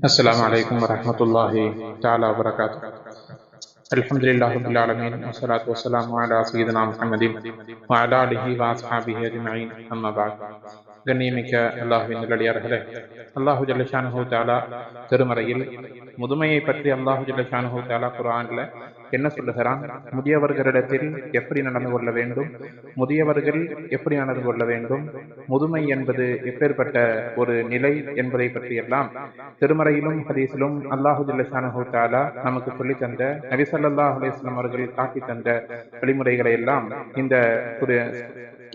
السلام عليكم ورحمة الله تعالى وبركاته الحمد لله رب العالمين والصلاة والسلام على سيدنا محمد وعلى آله وأصحابه أجمعين أما بعد கண்ணியமிக்க அல்லாஹுவின் நல்லடியார்களே அல்லாஹு ஜல்லஷானஹு தாலா திருமறையில் முதுமையை பற்றி அல்லாஹு ஜல்லஷானஹு தாலா குரான்ல என்ன சொல்லுகிறான் முதியவர்களிடத்தில் எப்படி நடந்து கொள்ள வேண்டும்? முதியவர்கள் எப்படி நடந்து கொள்ள வேண்டும்? முதுமை என்பது எப்பேற்பட்ட ஒரு நிலை என்பதை பற்றி எல்லாம் திருமறையிலும் ஹதீஸிலும் அல்லாஹு தாலா நமக்கு சொல்லி தந்த நபி அலிஸ்லாம் அவர்கள் காட்டி தந்த வழிமுறைகளை எல்லாம் இந்த ஒரு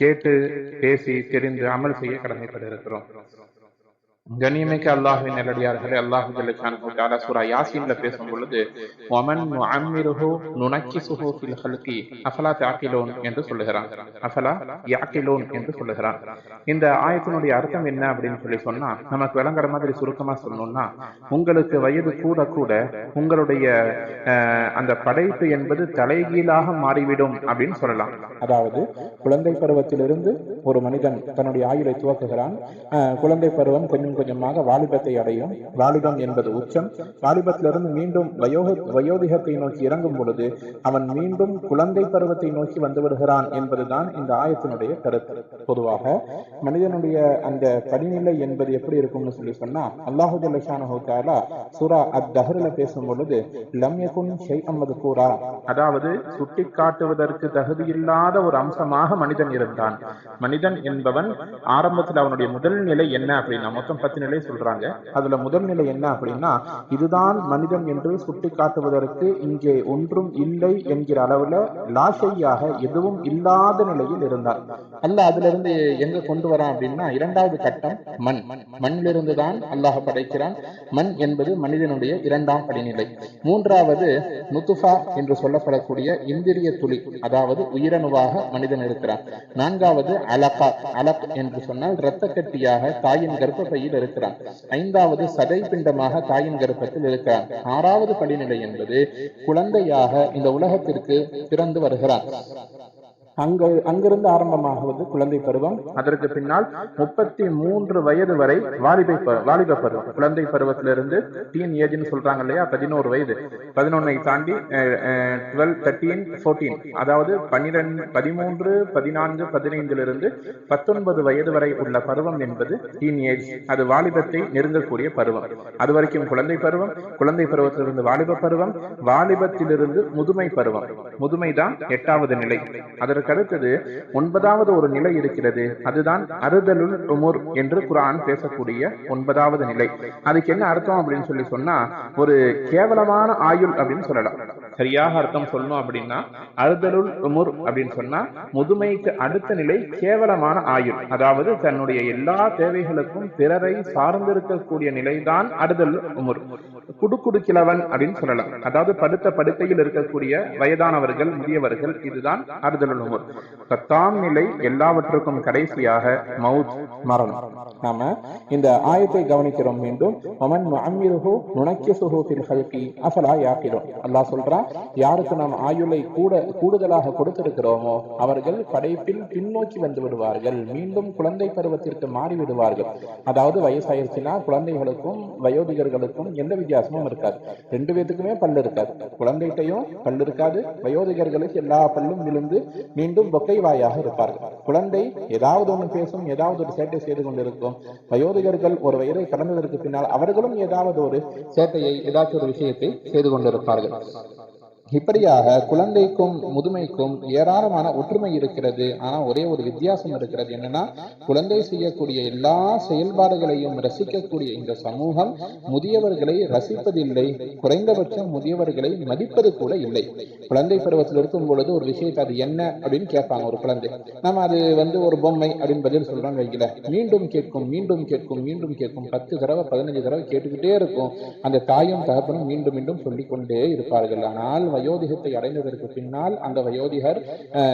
கேட்டு பேசி தெரிந்து அமல் செய்ய கடமைப்பட்டிருக்கிறோம். கண்ணியமிக்க அல்லாஹுவின் நல்லடியார்களே அல்லாஹு ஜல்லஷானஹு தஆலா சூரா யாசீன்ல பேசும் பொழுது வமன் நுஅம்மிருஹு நுனக்கிசுஹு ஃபில் ஹல்கி அஃபலா தஅகிலூன் என்று சொல்லுகிறான். அஃபலா யாக்கிலோன் என்று சொல்லுகிறான். இந்த ஆயத்தினுடைய அர்த்தம் என்ன அப்படின்னு சொல்லி சொன்னா நமக்கு விளங்குற மாதிரி சுருக்கமா சொல்லணும்னா உங்களுக்கு வயது கூட கூட உங்களுடைய அந்த படைப்பு என்பது தலைகீழாக மாறிவிடும் அப்படின்னு சொல்லலாம். அதாவது குழந்தை பருவத்திலிருந்து ஒரு மனிதன் தன்னுடைய ஆயுளை துவக்குகிறான். குழந்தை பருவம் கொஞ்சம் கொஞ்சமாக வாலிபத்தை அடையும். வாலிபம் என்பது உச்சம். வாலிபத்திலிருந்து மீண்டும் வயோக வயோதிகத்தை நோக்கி இறங்கும் பொழுது அவன் மீண்டும் குழந்தை பருவத்தை நோக்கி வந்து விடுகிறான் என்பதுதான் இந்த ஆயத்தினுடைய கருத்து. பொதுவாக மனிதனுடைய அந்த படிநிலை என்பது எப்படி இருக்கும்னு சொல்லி சொன்னா அல்லாஹு ஜல்லஷானஹு தஆலா அத் தஹ்ர்ல பேசும் பொழுது லம்யகுன் ஷை அம்மது கூறா அதாவது சுட்டி காட்டுவதற்கு தகுதியில்லாத ஒரு அம்சமாக மனிதன் இருந்தான். மனிதன் என்பவன் ஆரம்பத்தில் அவனுடைய முதல் நிலை என்ன அப்படின்னா மொத்தம் பத்து நிலை சொல்றாங்க. அதுல முதல் நிலை என்ன அப்படின்னா இதுதான் மனிதம் என்று சுட்டி காட்டுவதற்கு இங்கே ஒன்றும் இல்லை என்கிற அளவுல லாசையாக எதுவும் இல்லாத நிலையில் இருந்தார். அல்ல அதுல இருந்து எங்க கொண்டு வரான் அப்படின்னா இரண்டாவது கட்டம் மண். மண்ணிலிருந்து தான் அல்லாஹ் படைக்கிறான். மண் என்பது மனிதனுடைய இரண்டாம் படிநிலை. மூன்றாவது நுத்துஃபா என்று சொல்லப்படக்கூடிய இந்திரிய துளி அதாவது உயிரணுவாக மனிதன் இருக்கிறான். நான்காவது அலகா அலக் என்று சொன்னால் இரத்த கட்டியாக தாயின் கர்ப்பப்பையில் இருக்கிறான். ஐந்தாவது சதை பிண்டமாக தாயின் கர்ப்பத்தில் இருக்கிறான். ஆறாவது படிநிலை என்பது குழந்தையாக இந்த உலகத்திற்கு பிறந்து வருகிறான். அங்கு அங்கிருந்து ஆரம்பமாகுவது குழந்தை பருவம். அதற்கு பின்னால் முப்பத்தி மூன்று வயது வரை வாலிபை வாலிப பருவம். குழந்தை பருவத்திலிருந்து டீன் ஏஜ்னு சொல்றாங்க இல்லையா? பதினோரு வயது. பதினொன்னை தாண்டி டுவெல் தேர்ட்டீன் ஃபோர்டீன் அதாவது பன்னிரெண்டு பதிமூன்று பதினான்கு பதினைந்திலிருந்து பத்தொன்பது வயது வரை உள்ள பருவம் என்பது டீன் ஏஜ் அது வாலிபத்தை நெருங்கக்கூடிய பருவம். அது வரைக்கும் குழந்தை பருவம் குழந்தை பருவத்திலிருந்து வாலிப பருவம் வாலிபத்திலிருந்து முதுமை பருவம். முதுமைதான் எட்டாவது நிலை. அதற்கு அடுத்தது ஒன்பதாவது ஒரு நிலை இருக்கிறது. அதுதான் அறுதலுள் உமுர் என்று குரான் பேசக்கூடிய ஒன்பதாவது நிலை. அதுக்கு என்ன அர்த்தம் அப்படின்னு சொல்லி சொன்னா ஒரு கேவலமான ஆயுள் அப்படின்னு சொல்லலாம். சரியாக அர்த்தம் சொல்லணும் அப்படின்னா அறுதலுள் உமுர் அப்படின்னு சொன்னா முதுமைக்கு அடுத்த நிலை கேவலமான ஆயுள். அதாவது தன்னுடைய எல்லா தேவைகளுக்கும் பிறரை சார்ந்திருக்கக்கூடிய நிலைதான் அறுதல் உமுர். குடுக்குடு கிழவன் அப்படின்னு சொல்லலாம். அதாவது படுத்த படுக்கையில் இருக்கக்கூடிய வயதானவர்கள் முதியவர்கள் இதுதான் அறுதலுல் உமுர். பத்தாம் நிலை எல்லாவற்றுக்கும் கடைசியாக மவுத் மரணம். நாம இந்த ஆயத்தை கவனிக்கிறோம் மீண்டும். Oman நுஅம்மிருஹு நுனக்கிசுஹு fill ஹல்கி அஃபலா யாக்கிலூன். அல்லாஹ் சொல்றான் யாருக்கு நாம் ஆயுளை கூட கூடுதலாக கொடுத்திருக்கிறோமோ அவர்கள் படைப்பில் பின்னோக்கி வந்து விடுவார்கள். மீண்டும் குழந்தை பருவத்திற்கு மாறி விடுவார்கள் அதாவது வயசாயிருச்சுன்னா குழந்தைகளுக்கும் வயோதிகர்களுக்கும் எந்த வித்தியாசமும் இருக்காது. ரெண்டு பேத்துக்குமே பல்லு இருக்காது. குழந்தைகிட்டையும் பல்லு இருக்காது. வயோதிகர்களுக்கு எல்லா பல்லும் விழுந்து மீண்டும் பொக்கை வாயாக இருப்பார்கள். குழந்தை ஏதாவது ஒன்று பேசும் ஏதாவது ஒரு சேட்டை செய்து கொண்டிருக்கும். வயோதிகர்கள் ஒரு வயதை கடந்ததற்கு பின்னால் அவர்களும் ஏதாவது ஒரு சேட்டையை ஏதாச்சும் ஒரு விஷயத்தை செய்து கொண்டிருப்பார்கள். இப்படியாக குழந்தைக்கும் முதுமைக்கும் ஏராளமான ஒற்றுமை இருக்கிறது. ஆனா ஒரே ஒரு வித்தியாசம் இருக்கிறது என்னன்னா குழந்தை செய்யக்கூடிய எல்லா செயல்பாடுகளையும் ரசிக்கக்கூடிய இந்த சமூகம் முதியவர்களை ரசிப்பதில்லை. குறைந்தபட்சம் முதியவர்களை மதிப்பது கூட இல்லை. குழந்தை பருவத்தில் இருக்கும் பொழுது ஒரு விஷயத்தை அது என்ன அப்படின்னு கேட்பாங்க ஒரு குழந்தை. நம்ம அது வந்து ஒரு பொம்மை அப்படின்னு பதில் சொல்றோம் வைக்கல மீண்டும் கேட்கும் மீண்டும் கேட்கும் மீண்டும் கேட்கும். பத்து தடவை பதினஞ்சு தடவை கேட்டுக்கிட்டே இருக்கும். அந்த தாயும் தகப்பனும் மீண்டும் மீண்டும் சொல்லிக்கொண்டே இருப்பார்கள். ஆனால் வயோதிகத்தை அடைந்ததற்கு பின்னால் அந்த வயோதிகர்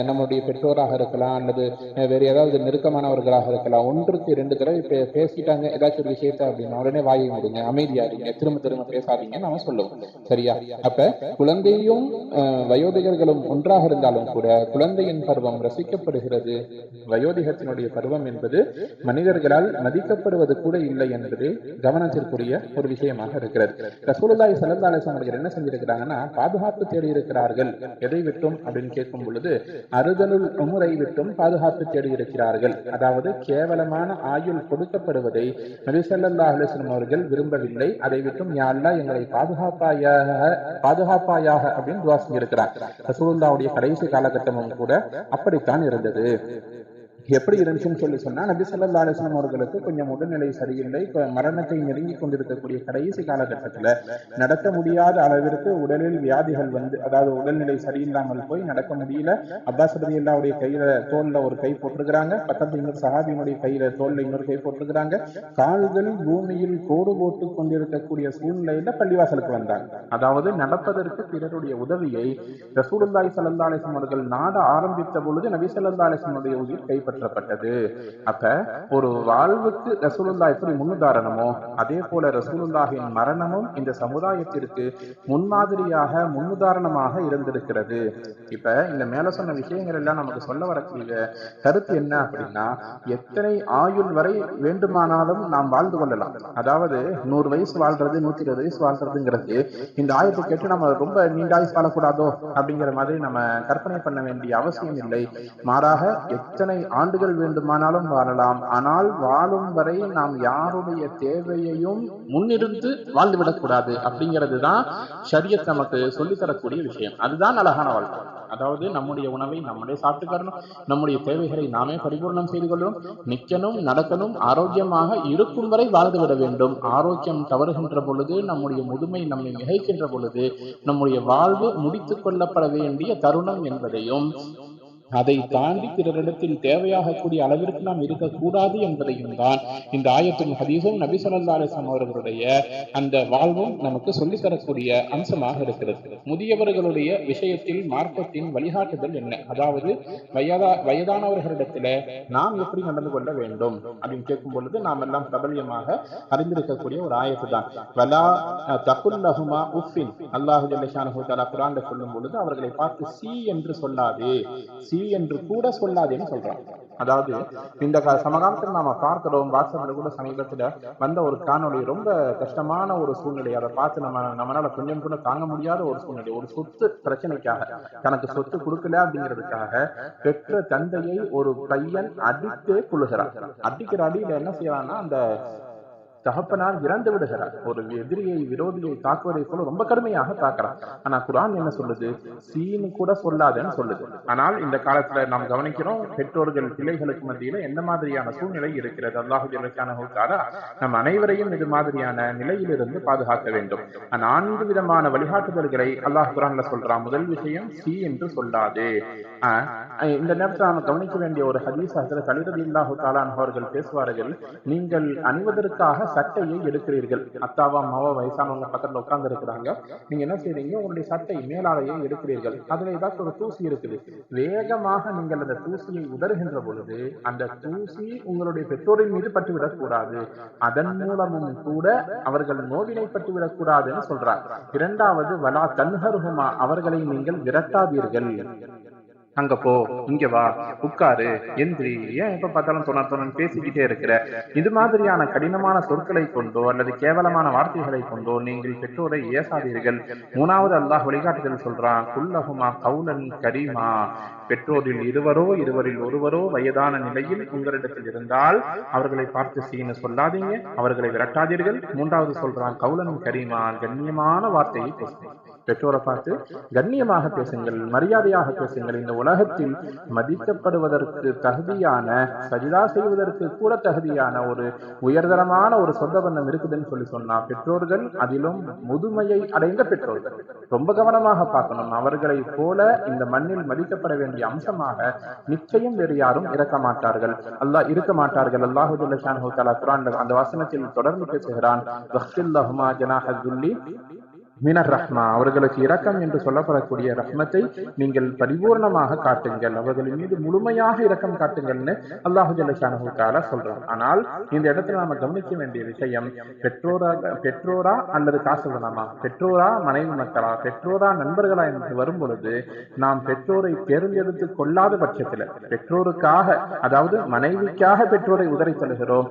நம்முடைய பெற்றோராக இருக்கலாம் அல்லது வேறு ஏதாவது நெருக்கமானவர்களாக இருக்கலாம். ஒன்றுக்கு இரண்டு தடவை பே- பேசிட்டாங்க ஏதாச்சும் ஒரு விஷயத்த அப்படின்னா உடனே வாயை முடிங்க அமைதியா இருங்க திரும்ப திரும்ப பேசாதீங்க நாம சொல்லுவோம். சரியா? அப்ப குழந்தையும் வயோதிகர்களும் ஒன்றாக இருந்தாலும் கூட குழந்தையின் பருவம் ரசிக்கப்படுகிறது. வயோதிகத்தினுடைய பருவம் என்பது மனிதர்களால் மதிக்கப்படுவது கூட இல்லை என்பது கவனத்திற்குரிய ஒரு விஷயமாக இருக்கிறது. ரசூலுல்லாய் ஸல்லல்லாஹு அலைஹி அவர்கள் என்ன செஞ்சிருக்கிறாங்கன்னா பாதுகாப்பு தேடி இருக்கிறார்கள் எதை விட்டும்? அப்படின்னு கேட்கும் பொழுது அறுதலுள் உமுறை விட்டும் பாதுகாப்பு தேடி இருக்கிறார்கள் அதாவது கேவலமான ஆயுள் கொடுக்கப்படுவதை நபி ஸல்லல்லாஹு அவர்கள் விரும்பவில்லை. அதை விட்டும் யாழ்லா எங்களை பாதுகாப்பாயாக பாதுகாப்பாயாக அப்படின்னு துவா இருக்கிறார் ரசூலுல்லாவுடைய கடைசி காலகட்டமும் கூட அப்படித்தான் இருந்தது. எப்படி இருந்துச்சுன்னு சொல்லி சொன்னா நபி சொல்லா அலைஹி அவர்களுக்கு கொஞ்சம் உடல்நிலை சரியில்லை. இப்ப மரணத்தை நெருங்கி கொண்டிருக்கக்கூடிய கடைசி காலகட்டத்துல நடக்க முடியாத அளவிற்கு உடலில் வியாதிகள் வந்து அதாவது உடல்நிலை சரியில்லாமல் போய் நடக்க முடியல. அப்பாஸ் அல்லாவுடைய கையில தோல்ல ஒரு கை போட்டிருக்கிறாங்க. பக்கத்து இன்னொரு சஹாபியினுடைய கையில தோல்ல இன்னொரு கை போட்டிருக்கிறாங்க. கால்கள் பூமியில் கோடு போட்டு கொண்டிருக்கக்கூடிய சூழ்நிலையில பள்ளிவாசலுக்கு வந்தாங்க. அதாவது நடப்பதற்கு பிறருடைய உதவியை ரசூலுல்லாய் ஸல்லல்லாஹு அவர்கள் நாட ஆரம்பித்த பொழுது நபி ஸல்லல்லாஹு அலைஹி வஸல்லம் உடைய பின்பற்றப்பட்டது அப்ப ஒரு வாழ்வுக்கு ரசூலுல்லா எப்படி முன்னுதாரணமோ அதே போல ரசூலுல்லாஹின் மரணமும் இந்த சமுதாயத்திற்கு முன்மாதிரியாக முன்னுதாரணமாக இருந்திருக்கிறது. இப்ப இந்த மேல சொன்ன விஷயங்கள் எல்லாம் நமக்கு சொல்ல வரக்கூடிய கருத்து என்ன அப்படின்னா எத்தனை ஆயுள் வரை வேண்டுமானாலும் நாம் வாழ்ந்து கொள்ளலாம். அதாவது நூறு வயசு வாழ்றது நூத்தி இருபது வயசு வாழ்றதுங்கிறது இந்த ஆயத்தை கேட்டு நம்ம ரொம்ப நீண்ட ஆயுசு வாழக்கூடாதோ அப்படிங்கிற மாதிரி நம்ம கற்பனை பண்ண வேண்டிய அவசியம் இல்லை. மாறாக எத்தனை ஆண்டுகள் வேண்டுமானாலும் வாழலாம். ஆனால் வாழும் வரை நாம் யாருடைய தேவையையும் முன்னிருந்து வாழ்ந்துவிடக்கூடாது அப்படிங்கிறது தான் சரியத் நமக்கு சொல்லித்தரக்கூடிய விஷயம். அதுதான் அழகான வாழ்க்கை. அதாவது நம்முடைய உணவை நம்மளே சாப்பிட்டுக்கணும் நம்முடைய தேவைகளை நாமே பரிபூர்ணம் செய்து கொள்ளும் நிக்கணும் நடக்கணும் ஆரோக்கியமாக இருக்கும் வரை வாழ்ந்து விட வேண்டும். ஆரோக்கியம் தவறுகின்ற பொழுது நம்முடைய முதுமை நம்மை மிகைக்கின்ற பொழுது நம்முடைய வாழ்வு முடித்துக் கொள்ளப்பட வேண்டிய தருணம் என்பதையும் அதை தாண்டி பிறரிடத்தில் தேவையாகக்கூடிய அளவிற்கு நாம் இருக்கக்கூடாது என்பதையும் தான் இந்த ஆயத்தின் ஹதீஸும் நபி ஸல்லல்லாஹு அலைஹி அவர்களுடைய அந்த வாழ்வும் நமக்கு சொல்லித்தரக்கூடிய அம்சமாக இருக்கிறது. முதியவர்களுடைய விஷயத்தில் மார்க்கத்தின் வழிகாட்டுதல் என்ன? அதாவது வயதா வயதானவர்களிடத்துல நாம் எப்படி நடந்து கொள்ள வேண்டும்? அப்படின்னு கேட்கும் பொழுது நாம் எல்லாம் பிரபல்யமாக அறிந்திருக்கக்கூடிய ஒரு ஆயத்து தான். வலா தகுல்லஹுமா உஃபின் அல்லாஹு ஜல்லஷானஹு தஆலா குர்ஆன்ல சொல்லும் பொழுது அவர்களை பார்த்து சி என்று சொல்லாது. சி என்று கூட சொல்லாதேன்னு சொல்றான். அதாவது இந்த சமகாலத்தில் நாம பார்க்கிறோம் வாட்ஸ்அப்ல கூட சமீபத்துல வந்த ஒரு காணொளி ரொம்ப கஷ்டமான ஒரு சூழ்நிலை. அதை பார்த்து நம்ம நம்மளால கொஞ்சம் கூட தாங்க முடியாத ஒரு சூழ்நிலை. ஒரு சொத்து பிரச்சனைக்காக தனக்கு சொத்து கொடுக்கல அப்படிங்கிறதுக்காக பெற்ற தந்தையை ஒரு பையன் அடித்தே கொள்ளுகிறார் அடிக்கிற அடியில என்ன செய்யறான்னா அந்த தகப்பனார் இறந்து விடுகிறார். ஒரு எதிரியை விரோதியை தாக்குவதை போல ரொம்ப கடுமையாக தாக்குறார். ஆனா குரான் என்ன சொல்லுது? சீனு கூட சொல்லாதேன்னு சொல்லுது. ஆனால் இந்த காலத்துல நாம் கவனிக்கிறோம் பெற்றோர்கள் பிள்ளைகளுக்கு மத்தியில எந்த மாதிரியான சூழ்நிலை இருக்கிறது? அல்லாஹு நம் அனைவரையும் இது மாதிரியான நிலையிலிருந்து பாதுகாக்க வேண்டும். நான்கு விதமான வழிகாட்டுதல்களை அல்லாஹ் குரான்ல சொல்றான். முதல் விஷயம் சி என்று சொல்லாது. ஆஹ் இந்த நேரத்தில் நாம் கவனிக்க வேண்டிய ஒரு ஹதீஸ் ஹசரத் அலி இல்லாஹு தஆலா அவர்கள் பேசுவார்கள் நீங்கள் அணிவதற்காக சட்டையை எடுக்கிறீர்கள். அத்தாவா மாவா வயசானவங்க பக்கத்துல உட்கார்ந்து இருக்கிறாங்க. நீங்க என்ன செய்றீங்க? உங்களுடைய சட்டை மேலாடையை எடுக்கிறீர்கள். அதுல ஏதாச்சும் ஒரு தூசி இருக்குது. வேகமாக நீங்கள் அந்த தூசியை உதறுகின்ற பொழுது அந்த தூசி உங்களுடைய பெற்றோரின் மீது பட்டுவிடக் கூடாது. அதன் மூலமும் கூட அவர்கள் நோவினை பட்டுவிடக் கூடாதுன்னு சொல்றார். இரண்டாவது வலா தன்ஹருகுமா அவர்களை நீங்கள் விரட்டாதீர்கள். அங்க போ இங்க வா உட்காரு எந்திரி ஏன் எப்ப பார்த்தாலும் தோணா தொணன்னு பேசிக்கிட்டே இருக்கிற? இது மாதிரியான கடினமான சொற்களை கொண்டோ அல்லது கேவலமான வார்த்தைகளை கொண்டோ நீங்கள் பெற்றோரை ஏசாதீர்கள். மூணாவது அல்லாஹ் வழிகாட்டுதல் சொல்றான் குல்லகுமா கவுலன் கரீமா. பெற்றோரில் இருவரோ இருவரில் ஒருவரோ வயதான நிலையில் உங்களிடத்தில் இருந்தால் அவர்களை பார்த்து சீனு சொல்லாதீங்க. அவர்களை விரட்டாதீர்கள். மூன்றாவது சொல்றான் கவுலனும் கரீமா கண்ணியமான வார்த்தையை பெற்றோரை பார்த்து கண்ணியமாக பேசுங்கள் மரியாதையாக பேசுங்கள். இந்த உலகத்தில் மதிக்கப்படுவதற்கு தகுதியான சஜிதா செய்வதற்கு கூட தகுதியான ஒரு உயர்தரமான ஒரு சொந்த பந்தம் இருக்குதுன்னு சொல்லி சொன்னா பெற்றோர்கள் அதிலும் முதுமையை அடைந்த பெற்றோர்கள். ரொம்ப கவனமாக பார்க்கணும். அவர்களை போல இந்த மண்ணில் மதிக்கப்பட வேண்டும். வேண்டிய அம்சமாக நிச்சயம் வேறு யாரும் இருக்க மாட்டார்கள். அல்லாஹ் இருக்க மாட்டார்கள். அல்லாஹு குரான் அந்த வசனத்தில் தொடர்ந்து பேசுகிறான் மினர் ரஹ்மா அவர்களுக்கு இரக்கம் என்று சொல்லப்படக்கூடிய ரஹ்மத்தை நீங்கள் பரிபூர்ணமாக காட்டுங்கள். அவர்களின் மீது முழுமையாக இரக்கம் காட்டுங்கள்னு அல்லாஹு ஜல்லஷானு சொல்றான். ஆனால் இந்த இடத்துல நாம கவனிக்க வேண்டிய விஷயம் பெற்றோரா பெற்றோரா அல்லது காசுதனமா பெற்றோரா மனைவி மக்களா? பெற்றோரா நண்பர்களா என்று வரும் பொழுது நாம் பெற்றோரை தேர்ந்தெடுத்து கொள்ளாத பட்சத்துல பெற்றோருக்காக அதாவது மனைவிக்காக பெற்றோரை உதறி தள்ளுகிறோம்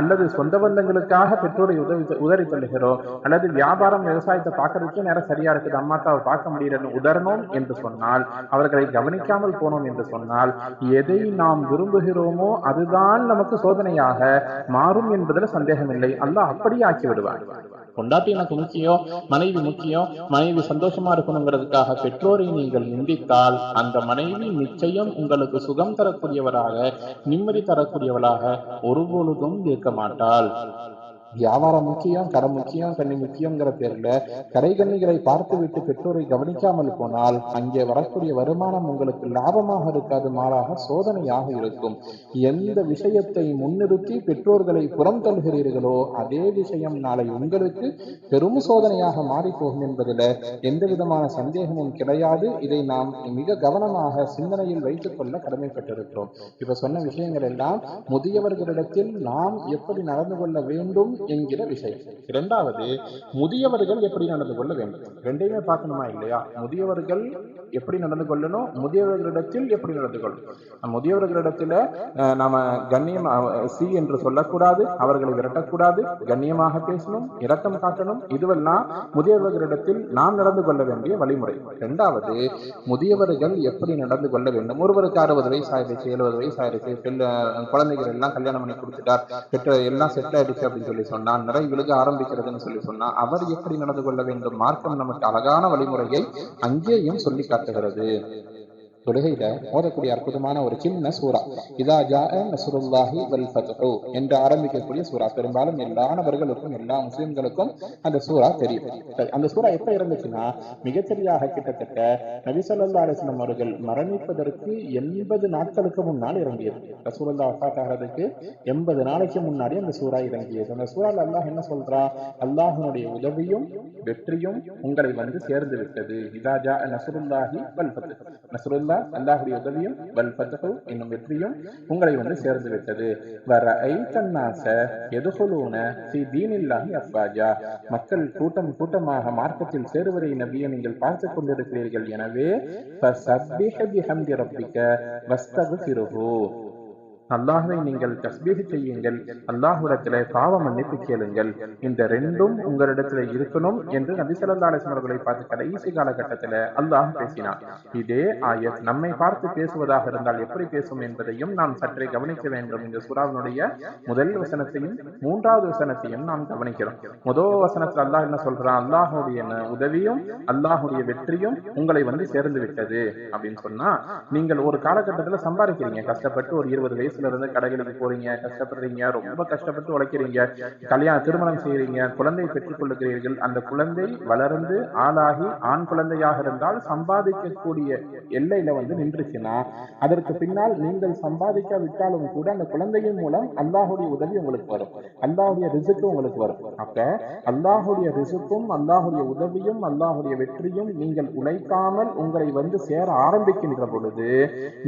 அல்லது சொந்த பந்தங்களுக்காக பெற்றோரை உதவி உதறி தள்ளுகிறோம் அல்லது வியாபாரம் விவசாயத்தை பார்க்கறதுக்கே நேரம் சரியா இருக்குது. அம்மா அத்தாவை பார்க்க முடியலன்னு உதரணும் என்று சொன்னால் அவர்களை கவனிக்காமல் போனோம் என்று சொன்னால் எதை நாம் விரும்புகிறோமோ அதுதான் நமக்கு சோதனையாக மாறும் என்பதில் சந்தேகமில்லை. அல்லாஹ் அப்படியே ஆக்கி விடுவார் பொண்டாட்டி எனக்கு முக்கியம் மனைவி முக்கியம் மனைவி சந்தோஷமா இருக்கணுங்கிறதுக்காக பெற்றோரை நீங்கள் நிந்தித்தால் அந்த மனைவி நிச்சயம் உங்களுக்கு சுகம் தரக்கூடியவராக நிம்மதி தரக்கூடியவளாக ஒருபொழுதும் இருக்க மாட்டாள். வியாபாரம் முக்கியம் கடன் முக்கியம் கண்ணி முக்கியங்கிற பேர்ல கடை கண்ணிகளை பார்த்துவிட்டு பெற்றோரை கவனிக்காமல் போனால் அங்கே வரக்கூடிய வருமானம் உங்களுக்கு லாபமாக இருக்காது மாறாக சோதனையாக இருக்கும். எந்த விஷயத்தை முன்னிறுத்தி பெற்றோர்களை புறம் தள்ளுகிறீர்களோ அதே விஷயம் நாளை உங்களுக்கு பெரும் சோதனையாக மாறிப்போகும் என்பதில் எந்த விதமான சந்தேகமும் கிடையாது. இதை நாம் மிக கவனமாக சிந்தனையில் வைத்துக் கொள்ள கடமைப்பட்டிருக்கிறோம். இப்ப சொன்ன விஷயங்கள் எல்லாம் முதியவர்களிடத்தில் நாம் எப்படி நடந்து கொள்ள வேண்டும் என்கிற விஷயம் இரண்டாவது முதியவர்கள் எப்படி நடந்து கொள்ள வேண்டும்? ரெண்டையுமே பார்க்கணுமா இல்லையா? முதியவர்கள் எப்படி நடந்து கொள்ளணும்? முதியவர்களிடத்தில் எப்படி நடந்து கொள்ளணும்? முதியவர்களிடத்துல நாம கண்ணியம் சி என்று சொல்லக்கூடாது அவர்களை விரட்டக்கூடாது கண்ணியமாக பேசணும் இரக்கம் காட்டணும் இதுவெல்லாம் முதியவர்களிடத்தில் நாம் நடந்து கொள்ள வேண்டிய வழிமுறை. இரண்டாவது முதியவர்கள் எப்படி நடந்து கொள்ள வேண்டும்? ஒருவருக்கு அறுபது வயசு ஆயிடுச்சு எழுபது வயசு ஆயிடுச்சு பெண் குழந்தைகள் எல்லாம் கல்யாணம் பண்ணி கொடுத்துட்டார் பெற்ற எல்லாம் செட்டில் ஆயிடுச்சு அப்படின்னு சொல்லி சொன்னான் நிறை விழுக ஆரம்பிக்கிறதுன்னு சொல்லி சொன்னா அவர் எப்படி நடந்து கொள்ள வேண்டும்? மார்க்கம் நமக்கு அழகான வழிமுறையை அங்கேயும் சொல்லி காட்டுகிறது. தொழுகையில ஓதக்கூடிய அற்புதமான ஒரு சின்ன சூறா. இதா ஜா நசுருல்லாஹி வல் ஃபத்ஹு என்று ஆரம்பிக்கக்கூடிய சூறா. பெரும்பாலும் எல்லா நபர்களுக்கும் எல்லா முஸ்லிம்களுக்கும் அந்த சூறா தெரியும். அந்த சூறா எப்ப இருந்துச்சுன்னா மிகச்சரியாக கிட்டத்தட்ட நபி ஸல்லல்லாஹு அவர்கள் மரணிப்பதற்கு எண்பது நாட்களுக்கு முன்னால் இறங்கியது. ரசூலுல்லாஹ் வஃபாத் ஆகிறதுக்கு எண்பது நாளைக்கு முன்னாடி அந்த சூறா இறங்கியது. அந்த சூறால அல்லாஹ் என்ன சொல்றா? அல்லாஹனுடைய உதவியும் வெற்றியும் உங்களை வந்து சேர்ந்து விட்டது. இதா ஜா நசுருல்லாஹி வல் ஃபத்ஹு. நசுருல்லா அல்லாஹ்வுடைய உதவியும் வல் ஃபத்ஹு என்னும் வெற்றியும் உங்களை வந்து சேர்ந்து விட்டது. வர ஐத்தன்னாச எதுகுலூன ஃபி தீனில்லாஹி அப்பாஜா மக்கள் கூட்டம் கூட்டமாக மார்க்கத்தில் சேருவதை நபியை நீங்கள் பார்த்து கொண்டிருக்கிறீர்கள். எனவே அல்லாஹ்வை நீங்கள் தஸ்பீக செய்யுங்கள். அல்லாஹ்விடத்திலே பாவ மன்னிப்பு கேளுங்கள். இந்த ரெண்டும் உங்களிடத்துல இருக்கணும் என்று நபி ஸல்லல்லாஹு அலைஹி அவர்களை பார்த்து கடைசி காலகட்டத்துல அல்லாஹ் பேசினார். இதே ஆயத் நம்மை பார்த்து பேசுவதாக இருந்தால் எப்படி பேசும் என்பதையும் நாம் சற்றே கவனிக்க வேண்டும். இந்த சூறாவினுடைய முதல் வசனத்தையும் மூன்றாவது வசனத்தையும் நாம் கவனிக்கிறோம். முதல் வசனத்துல அல்லாஹ் என்ன சொல்றான்? அல்லாஹுடைய உதவியும் அல்லாஹுடைய வெற்றியும் உங்களை வந்து சேர்ந்து விட்டது அப்படின்னு சொன்னா நீங்கள் ஒரு காலகட்டத்துல சம்பாதிக்கிறீங்க. கஷ்டப்பட்டு ஒரு இருபது வயசு வயசுல இருந்து கடைகளுக்கு போறீங்க கஷ்டப்படுறீங்க ரொம்ப கஷ்டப்பட்டு உழைக்கிறீங்க கல்யாணம் திருமணம் செய்யறீங்க குழந்தையை பெற்றுக் கொள்ளுகிறீர்கள். அந்த குழந்தை வளர்ந்து ஆளாகி ஆண் குழந்தையாக இருந்தால் சம்பாதிக்கக்கூடிய எல்லையில வந்து நின்றுச்சுன்னா அதற்கு பின்னால் நீங்கள் சம்பாதிக்காவிட்டாலும் கூட அந்த குழந்தையின் மூலம் அல்லாஹுடைய உதவி உங்களுக்கு வரும். அல்லாஹுடைய ரிசுக்கு உங்களுக்கு வரும். அப்ப அல்லாஹுடைய ரிசுக்கும் அல்லாஹுடைய உதவியும் அல்லாஹுடைய வெற்றியும் நீங்கள் உழைக்காமல் உங்களை வந்து சேர ஆரம்பிக்கின்ற பொழுது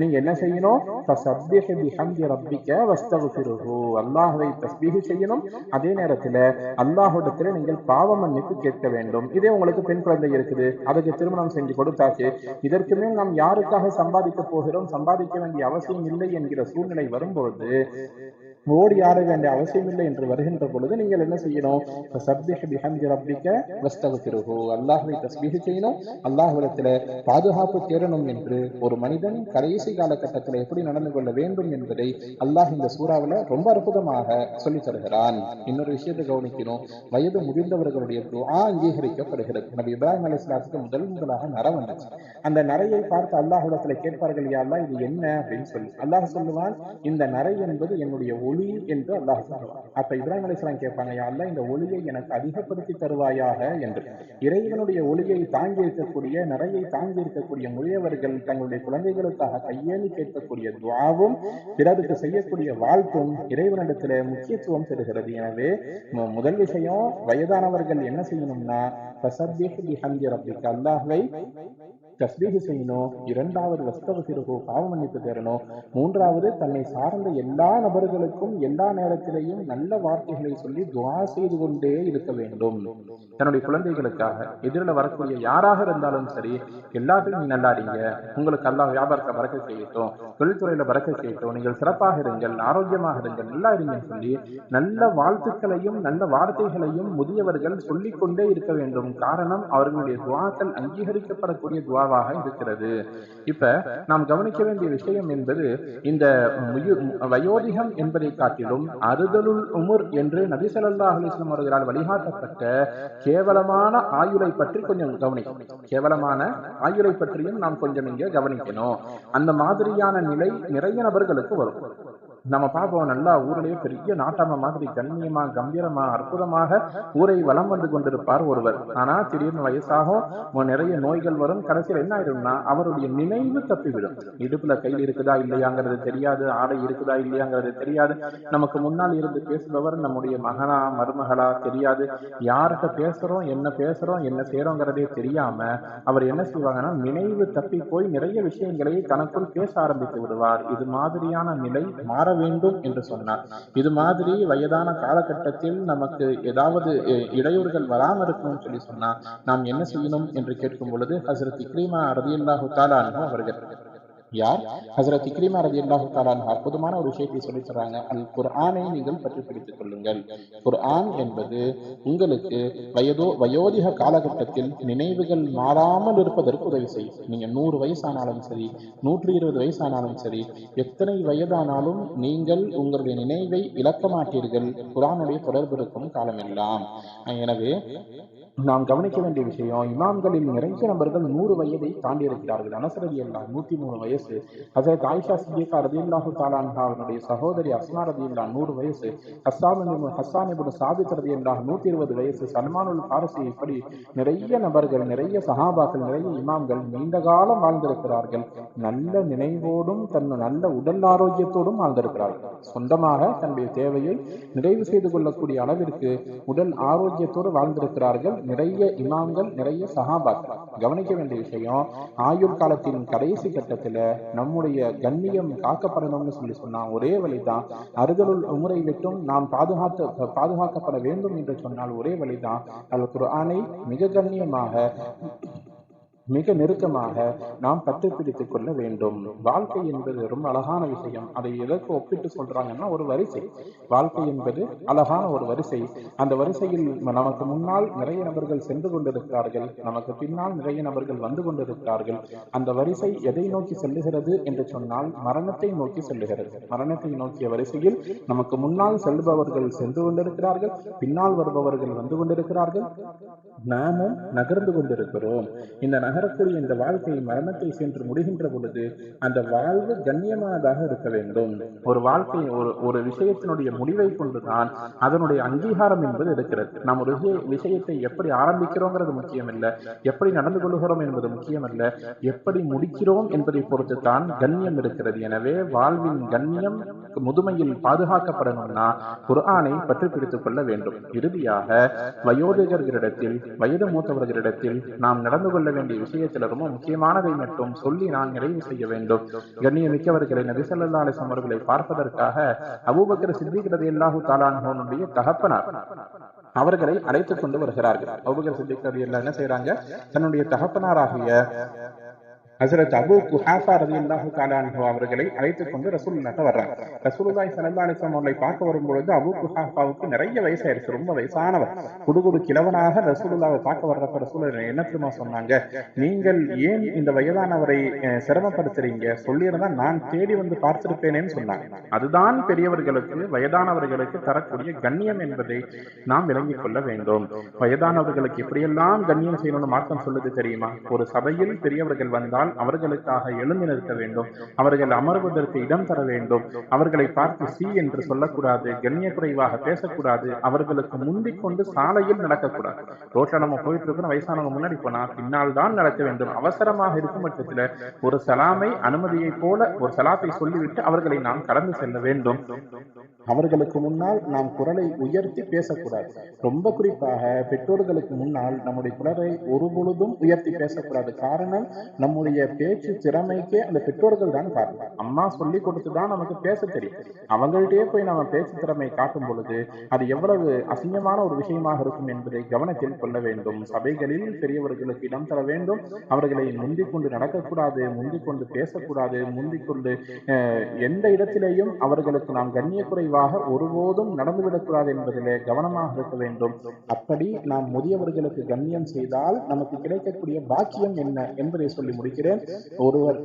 நீங்க என்ன செய்யணும்? ஹம்தி ரப்பிக்க வஸ்தகுஃபிருஹு. அல்லாஹ்வை தஸ்பீஹ் செய்யணும். அதே நேரத்தில் அல்லாஹ்விடத்தில் நீங்கள் பாவ மன்னிப்பு கேட்க வேண்டும். இதே உங்களுக்கு பெண் குழந்தை இருக்குது. அதுக்கு திருமணம் செஞ்சு கொடுத்தாச்சு. இதற்கு மேல் நாம் யாருக்காக சம்பாதிக்க போகிறோம்? சம்பாதிக்க வேண்டிய அவசியம் இல்லை என்கிற சூழ்நிலை வரும்போது ஓடி ஆட வேண்டிய அவசியமில்லை என்று வருகின்ற பொழுது நீங்கள் என்ன செய்யணும்? அல்லாஹுவை தஸ்மீக செய்யணும். அல்லாஹுவிடத்தில் பாதுகாப்பு தேடணும் என்று ஒரு மனிதன் கடைசி காலகட்டத்தில் எப்படி நடந்து கொள்ள வேண்டும் என்பதை அல்லாஹ் இந்த சூறாவில் ரொம்ப அற்புதமாக சொல்லி தருகிறான். இன்னொரு விஷயத்தை கவனிக்கணும். வயது முதிர்ந்தவர்களுடைய துவா அங்கீகரிக்கப்படுகிறது. நபி இப்ராஹிம் அலி முதல் முதலாக நர வந்துச்சு. அந்த நரையை பார்த்து அல்லாஹுடத்தில் கேட்பார்கள் யாரெல்லாம் இது என்ன? அப்படின்னு சொல்லி. அல்லாஹ் சொல்லுவான் இந்த நரை என்பது என்னுடைய ஒளி ஒளி என்று அல்லாஹ் சொல்லுவார் அப்ப இப்ராஹிம் அலிஸ்லாம் கேட்பாங்க அல்ல இந்த ஒளியை எனக்கு அதிகப்படுத்தி தருவாயாக? என்று. இறைவனுடைய ஒளியை தாங்கி இருக்கக்கூடிய நிறையை தாங்கி இருக்கக்கூடிய முதியவர்கள் தங்களுடைய குழந்தைகளுக்காக கையேந்தி கேட்கக்கூடிய துவாவும் பிறருக்கு செய்யக்கூடிய வாழ்த்தும் இறைவனிடத்துல முக்கியத்துவம் பெறுகிறது எனவே முதல் விஷயம் வயதானவர்கள் என்ன செய்யணும்னா ஃபசப்பிஹ் அல்லாஹ்வை தஸ்பீஹ் செய்யணும் இரண்டாவது வஸ்தவசிறுகு பாவ மன்னிப்பு தேரணும் மூன்றாவது தன்னை சார்ந்த எல்லா நபர்களுக்கும் எல்லா நேரத்திலையும் நல்ல வார்த்தைகளை சொல்லி துவா செய்து கொண்டே இருக்க வேண்டும். தன்னுடைய குழந்தைகளுக்காக எதிரில் வரக்கூடிய யாராக இருந்தாலும் சரி எல்லாத்தையும் நீ உங்களுக்கு அல்லாஹ் வியாபாரத்தை பறக்க செய்யட்டும் தொழில்துறையில பறக்க செய்யட்டும் நீங்கள் சிறப்பாக இருங்கள் ஆரோக்கியமாக இருங்கள் நல்லா இருங்கன்னு சொல்லி நல்ல வாழ்த்துக்களையும் நல்ல வார்த்தைகளையும் முதியவர்கள் சொல்லிக்கொண்டே இருக்க வேண்டும். காரணம் அவர்களுடைய துவாக்கள் அங்கீகரிக்கப்படக்கூடிய துவாவாக இருக்கிறது. இப்ப நாம் கவனிக்க வேண்டிய விஷயம் என்பது இந்த வயோதிகம் என்பதை காட்டிலும் அறுதலுள் உமுர் என்று நபி ஸல்லல்லாஹு அவர்களால் வழிகாட்டப்பட்ட கேவலமான ஆயுளை பற்றி கொஞ்சம் கவனிக்கணும் கேவலமான ஆயுளை பற்றியும் நாம் கொஞ்சம் இங்க கவனிக்கணும். அந்த மாதிரியான நிலை நிறைய நபர்களுக்கு வரும். நம்ம பார்ப்போம் நல்லா ஊரிலேயே பெரிய நாட்டாம மாதிரி கண்ணியமா கம்பீரமா அற்புதமாக ஊரை வலம் வந்து கொண்டிருப்பார் ஒருவர். ஆனா திடீர்னு வயசாகும் நிறைய நோய்கள் வரும். கடைசியில் என்ன ஆயிடும்னா அவருடைய நினைவு தப்பிவிடும். இடுப்புல கையில் இருக்குதா இல்லையாங்கிறது தெரியாது ஆடை இருக்குதா இல்லையாங்கிறது தெரியாது. நமக்கு முன்னால் இருந்து பேசுபவர் நம்முடைய மகனா மருமகளா தெரியாது. யார்கிட்ட பேசுறோம் என்ன பேசுறோம் என்ன செய்யறோங்கிறதே தெரியாம அவர் என்ன செய்வாங்கன்னா நினைவு தப்பி போய் நிறைய விஷயங்களை தனக்குள் பேச ஆரம்பித்து விடுவார். இது மாதிரியான நிலை மாற வேண்டும் என்று சொன்னார். இது மாதிரி வயதான காலகட்டத்தில் நமக்கு ஏதாவது இடையூறுகள் வராமல் இருக்கணும்னு சொல்லி சொன்னா நாம் என்ன செய்யணும் என்று கேட்கும் பொழுது ஹசரத் இக்ரீமா ரதியுல்லாஹு தாலா அவர்கள் யார்? ஹசரத் இக்ரீமா ரதியல்லாஹு தாலான் அற்புதமான ஒரு விஷயத்தை சொல்லி சொல்றாங்க அல் குர்ஆனை நீங்கள் பற்றி பிடித்துக் கொள்ளுங்கள். குர்ஆன் என்பது உங்களுக்கு வயதோ வயோதிக காலகட்டத்தில் நினைவுகள் மாறாமல் இருப்பதற்கு உதவி செய்யும். நீங்க நூறு வயசானாலும் சரி நூற்றி இருபது வயசானாலும் சரி எத்தனை வயதானாலும் நீங்கள் உங்களுடைய நினைவை இழக்க மாட்டீர்கள். குரானுடைய தொடர்பு இருக்கும் காலமெல்லாம். எனவே நாம் கவனிக்க வேண்டிய விஷயம் இமாம்களில் நிறைய நபர்கள் நூறு வயதை தாண்டி இருக்கிறார்கள் அனசரதி அல்லா நூத்தி மூணு வயசு. ஹசரத் ஆயிஷா சித்திகா ரதியுல்லாஹு தாலான்ஹா அவருடைய சகோதரி அஸ்மா ரதியுல்லா நூறு வயசு. ஹஸ்ஸான் இப்னு- ஹஸ்ஸான் இப்னு சாபித் ரதியுல்லாஹ் நூத்தி இருபது வயசு. சல்மானுல் பாரசி இப்படி நிறைய நபர்கள் நிறைய சஹாபாக்கள் நிறைய இமாம்கள் நீண்ட காலம் வாழ்ந்திருக்கிறார்கள். நல்ல நினைவோடும் தன் நல்ல உடல் ஆரோக்கியத்தோடும் வாழ்ந்திருக்கிறார்கள். சொந்தமாக தன்னுடைய தேவையை நிறைவு செய்து கொள்ளக்கூடிய அளவிற்கு உடல் ஆரோக்கியத்தோடு வாழ்ந்திருக்கிறார்கள். நிறைய இமாம்கள் நிறைய சஹாபாக்கள். கவனிக்க வேண்டிய விஷயம் ஆயுள் காலத்தின் கடைசி கட்டத்துல நம்முடைய கண்ணியம் காக்கப்படணும்னு சொல்லி சொன்னா ஒரே வழிதான். அறுதலுள் உமுறை விட்டும் நாம் பாதுகாத்து பாதுகாக்கப்பட வேண்டும் என்று சொன்னால் ஒரே வழிதான். அல் குர்ஆனை மிக கண்ணியமாக மிக நெருக்கமாக நாம் பற்றி பிடித்துக் கொள்ள வேண்டும். வாழ்க்கை என்பது ரொம்ப அழகான விஷயம். அதை எதற்கு ஒப்பிட்டு சொல்றாங்கன்னா ஒரு வரிசை. வாழ்க்கை என்பது அழகான ஒரு வரிசை. அந்த வரிசையில் நமக்கு முன்னால் நிறைய நபர்கள் சென்று கொண்டிருக்கிறார்கள். நமக்கு பின்னால் நிறைய நபர்கள் வந்து கொண்டிருக்கிறார்கள். அந்த வரிசை எதை நோக்கி செல்லுகிறது என்று சொன்னால் மரணத்தை நோக்கி செல்லுகிறது. மரணத்தை நோக்கிய வரிசையில் நமக்கு முன்னால் செல்பவர்கள் சென்று கொண்டிருக்கிறார்கள் பின்னால் வருபவர்கள் வந்து கொண்டிருக்கிறார்கள். நாமும் நகர்ந்து கொண்டிருக்கிறோம். இந்த நகரக்கூடிய இந்த வாழ்க்கை மரணத்தை சென்று முடிகின்ற பொழுது அந்த வாழ்வு கண்ணியமானதாக இருக்க வேண்டும். ஒரு வாழ்க்கை ஒரு ஒரு விஷயத்தினுடைய முடிவை கொண்டுதான் அதனுடைய அங்கீகாரம் என்பது இருக்கிறது. நாம் ஒரு விஷயத்தை எப்படி ஆரம்பிக்கிறோங்கிறது முக்கியமல்ல. எப்படி நடந்து கொள்கிறோம் என்பது முக்கியம் எப்படி முடிக்கிறோம் என்பதை பொறுத்து தான் கண்ணியம் இருக்கிறது. எனவே வாழ்வின் கண்ணியம் முதுமையில் பாதுகாக்கப்படணும்னா குர்ஆனை பற்றி பிடித்துக் கொள்ள வேண்டும். இறுதியாக வயோதிகர்களிடத்தில் வயது மூத்தவர்களிடத்தில் நாம் நடந்து கொள்ள வேண்டிய விஷயத்தில் ரொம்ப முக்கியமானதை மட்டும் சொல்லி நான் நிறைவு செய்ய வேண்டும். கண்ணியமிக்கவர்களை நபி ஸல்லல்லாஹு அவர்களை பார்ப்பதற்காக அபூபக்கர் சித்திக்கிறது ரலியல்லாஹு தாலானுடைய தகப்பனார் அவர்களை அழைத்துக் கொண்டு வருகிறார்கள். அபூபக்கர் சித்திக் என்ன செய்றாங்க? தன்னுடைய தகப்பனாராகிய ஹசரத் அபு குஹாஃபா ரலியல்லாஹு தஆலா அவர்களை அழைத்துக் கொண்டு ரசூலுல்லாஹ் வர்றாங்க ரசூலுல்லாஹி ஸல்லல்லாஹு அலைஹி வஸல்லம் அவர்களை பார்க்க வரும்பொழுது அபு குஹாஃபாவுக்கு நிறைய வயசாயிருச்சு ரொம்ப வயசானவர். குடுகுடு கிழவனாக ரசூலுல்லாவை பார்க்க வர்றப்ப ரசூலுல்லாஹ் என்ன தெரியுமா சொன்னாங்க? நீங்கள் ஏன் இந்த வயதானவரை சிரமப்படுத்துறீங்க? சொல்லியிருந்தா நான் தேடி வந்து பார்த்திருப்பேனேன்னு சொன்னாங்க. அதுதான் பெரியவர்களுக்கு வயதானவர்களுக்கு தரக்கூடிய கண்ணியம் என்பதை நாம் விளங்கிக் கொள்ள வேண்டும். வயதானவர்களுக்கு எப்படியெல்லாம் கண்ணியம் செய்யணும்னு மார்க்கம் சொல்லுது தெரியுமா? ஒரு சபையில் பெரியவர்கள் வந்தால் என்றால் அவர்களுக்காக எழுந்து நிற்க வேண்டும். அவர்கள் அமர்வதற்கு இடம் தர வேண்டும். அவர்களை பார்த்து சி என்று சொல்லக்கூடாது கண்ணிய குறைவாக பேசக்கூடாது. அவர்களுக்கு முந்திக் கொண்டு சாலையில் நடக்கக்கூடாது. ரோட்ல நம்ம போயிட்டு இருக்கிற வயசானவங்க முன்னாடி போனா பின்னால் தான் நடக்க வேண்டும். அவசரமாக இருக்கும் பட்சத்துல ஒரு சலாமை அனுமதியை போல ஒரு சலாத்தை சொல்லிவிட்டு அவர்களை நாம் கடந்து செல்ல வேண்டும். அவர்களுக்கு முன்னால் நாம் குரலை உயர்த்தி பேசக்கூடாது. ரொம்ப குறிப்பாக பெற்றோர்களுக்கு முன்னால் நம்முடைய குரலை ஒரு பொழுதும் உயர்த்தி பேசக்கூடாது. காரணம் நம்முடைய பேச்சு திறமைக்கே அந்த பெற்றோர்கள் தான் காரணம். அம்மா சொல்லி கொடுத்து தான் நமக்கு பேச தெரியும். அவங்கள்ட்டயே போய் நம்ம பேச்சு திறமை காட்டும் பொழுது அது எவ்வளவு அசிங்கமான ஒரு விஷயமாக இருக்கும் என்பதை கவனத்தில் கொள்ள வேண்டும். சபைகளில் பெரியவர்களுக்கு இடம் தர வேண்டும். அவர்களை முந்திக் கொண்டு நடக்கக்கூடாது முந்திக் கொண்டு பேசக்கூடாது முந்திக் கொண்டு அஹ், எந்த இடத்திலேயும் அவர்களுக்கு நாம் கண்ணிய குறைவாக ஒருபோதும் நடந்துவிடக்கூடாது என்பதிலே கவனமாக இருக்க வேண்டும். அப்படி நாம் முதியவர்களுக்கு கண்ணியம் செய்தால் நமக்கு கிடைக்கக்கூடிய பாக்கியம் என்ன என்பதை சொல்லி முடிக்கிறேன். ஒருவர்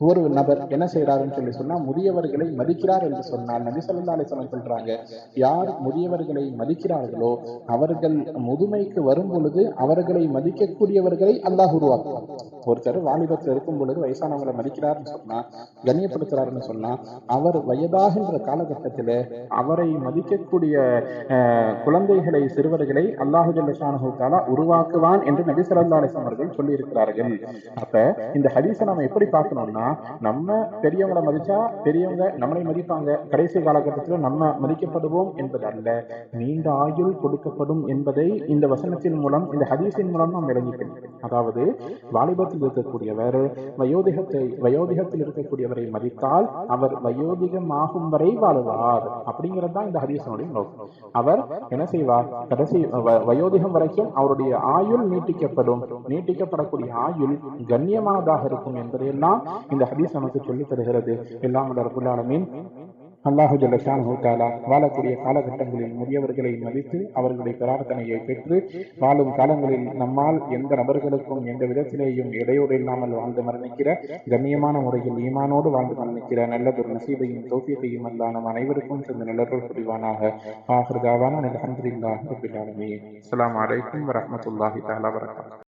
ஒரு நபர் என்ன செய்யறாருன்னு சொல்லி சொன்னா முதியவர்களை மதிக்கிறார் என்று சொன்னால் நபி சொல்லா அலைஹி வஸல்லம் சொல்றாங்க யார் முதியவர்களை மதிக்கிறார்களோ அவர்கள் முதுமைக்கு வரும் பொழுது அவர்களை மதிக்கக்கூடியவர்களை அல்லாஹ் உருவாக்குவார் ஒருத்தர் வாலிபத்தில் இருக்கும் பொழுது வயசானவங்களை மதிக்கிறார்னு சொன்னா கண்ணியப்படுத்துறாருன்னு சொன்னா அவர் வயதாகின்ற காலகட்டத்தில் அவரை மதிக்கக்கூடிய குழந்தைகளை சிறுவர்களை அல்லாஹு ஜல்லஷானஹு உருவாக்குவான் என்று நபி சொல்லா அலைஹி அவர்கள் சொல்லியிருக்கிறார்கள். அப்ப இந்த ஹதீஸை நம்ம எப்படி பார்க்கணும் பார்க்கணும்னா நம்ம பெரியவங்களை மதிச்சா பெரியவங்க நம்மளை மதிப்பாங்க. கடைசி காலகட்டத்தில் நம்ம மதிக்கப்படுவோம் என்பது அல்ல நீண்ட ஆயுள் கொடுக்கப்படும் என்பதை இந்த வசனத்தின் மூலம் இந்த ஹதீஸின் மூலம் நாம் விளங்கிக்கிறோம் அதாவது வாலிபத்தில் இருக்கக்கூடியவர் வயோதிகத்தை வயோதிகத்தில் இருக்கக்கூடியவரை மதித்தால் அவர் வயோதிகமாகும் வரை வாழுவார். அப்படிங்கிறது தான் இந்த ஹதீசனுடைய நோக்கம். அவர் என்ன செய்வார்? கடைசி வ- வயோதிகம் வரைக்கும் அவருடைய ஆயுள் நீட்டிக்கப்படும். நீட்டிக்கப்படக்கூடிய ஆயுள் கண்ணியமானதாக இருக்கும் என்பதையெல்லாம் இந்த ஹதீஸ் நமக்கு சொல்லித் தருகிறது. எல்லாம் அல்லாஹ் ஆலமீன். அல்லாஹு வாழக்கூடிய காலகட்டங்களில் முதியவர்களை மதித்து அவர்களுடைய பிரார்த்தனையை பெற்று வாழும் காலங்களில் நம்மால் எந்த நபர்களுக்கும் எந்த விதத்திலேயும் இடையூறு இல்லாமல் வாழ்ந்து மரணிக்கிற கண்ணியமான முறையில் ஈமானோடு வாழ்ந்து மரணிக்கிற நல்லதொரு நசீபையும் தோஃபியத்தையும் அல்லா நம் அனைவருக்கும் சென்று நல்லதொரு புரிவானாக. ஆஹிர் தாவான அல்ஹம்துலில்லாஹி ரப்பில் ஆலமீன். அஸ்ஸலாமு அலைக்கும்